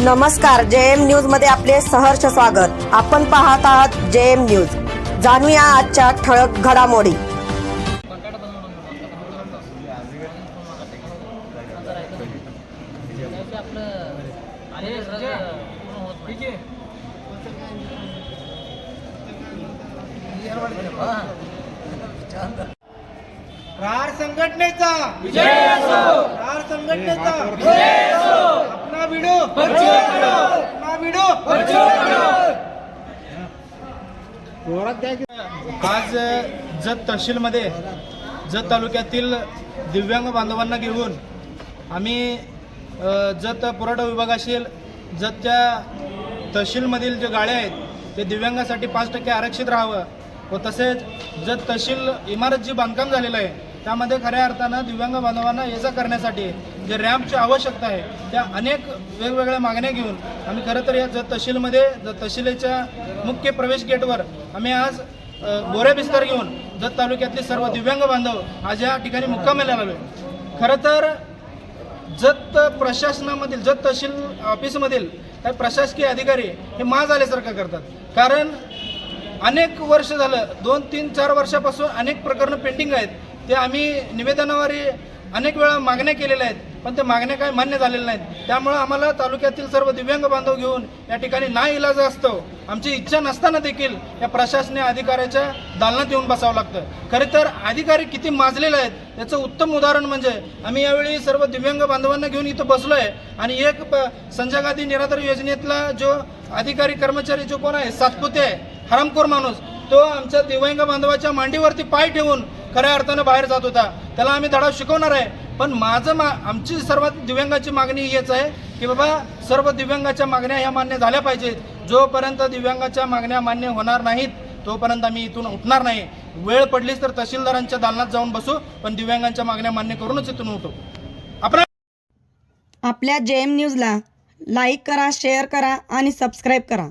नमस्कार जे एम न्यूजमध्ये आपले सहर्ष स्वागत. आपण पाहत आहात जे एम न्यूज. जाणूया आजच्या ठळक घडामोडी. रार संघटनेचा. विजय असो. रार संघटनेचा. विजय असो. अपना भिडो. अपना भिडो आज जत तहसीलमध्ये जत तालुक्यातील दिव्यांग बांधवांना घेऊन आम्ही जत पुरवठा विभाग असेल जतच्या तहसीलमधील जे गाड्या आहेत ते दिव्यांगासाठी पाच टक्के आरक्षित राहावं व तसेच जत तहसील इमारत जी बांधकाम झालेलं आहे त्यामध्ये खऱ्या अर्थानं दिव्यांग बांधवांना ये जा करण्यासाठी जे रॅम्पची आवश्यकता आहे त्या अनेक वेगवेगळ्या मागण्या घेऊन आम्ही खरं तर या जत तहसीलमध्ये जत तहसीलच्या मुख्य प्रवेश गेटवर आम्ही आज गोऱ्या बिस्तर घेऊन जत तालुक्यातले सर्व दिव्यांग बांधव आज या ठिकाणी मुक्कामेला आलो खरं तर जत प्रशासनामधील जत तहसील ऑफिसमधील काही प्रशासकीय अधिकारी हे माज आल्यासारखं करतात. कारण अनेक वर्ष झालं दोन तीन चार वर्षापासून अनेक प्रकरणं पेंडिंग आहेत. ते आम्ही निवेदनाद्वारे अनेक वेळा मागण्या केलेल्या आहेत. पण ते मागण्या काही मान्य झालेल्या नाहीत. त्यामुळं आम्हाला तालुक्यातील सर्व दिव्यांग बांधव घेऊन या ठिकाणी ना इलाज असतो आमची इच्छा नसताना देखील या प्रशासनीय अधिकाऱ्याच्या दालनात येऊन बसावं लागतं. खरे तर अधिकारी किती माजलेले आहेत याचं उत्तम उदाहरण म्हणजे आम्ही यावेळी सर्व दिव्यांग बांधवांना घेऊन इथं बसलो आहे आणि एक प- संजय गांधी निराधार योजनेतला जो अधिकारी कर्मचारी जो कोण आहे सातपुते आहे हरामखोर माणूस तो आमच्या दिव्यांग बांधवाच्या मांडीवरती पाय ठेवून खऱ्या अर्थानं बाहेर जात होता. त्याला आम्ही धडा शिकवणार आहे. पण माझं मा आमची सर्वात दिव्यांगाची मागणी हीच आहे की बाबा सर्व दिव्यांगाच्या मागण्या ह्या मान्य झाल्या पाहिजेत. जोपर्यंत दिव्यांगाच्या मागण्या मान्य होणार नाहीत तोपर्यंत आम्ही इथून उठणार नाही. वेळ पडलीच तर तहसीलदारांच्या दालनात जाऊन बसू पण दिव्यांगांच्या मागण्या मान्य करूनच इथून उठू. आपण आपल्या जे एम न्यूजला लाईक करा शेअर करा आणि सबस्क्राईब करा.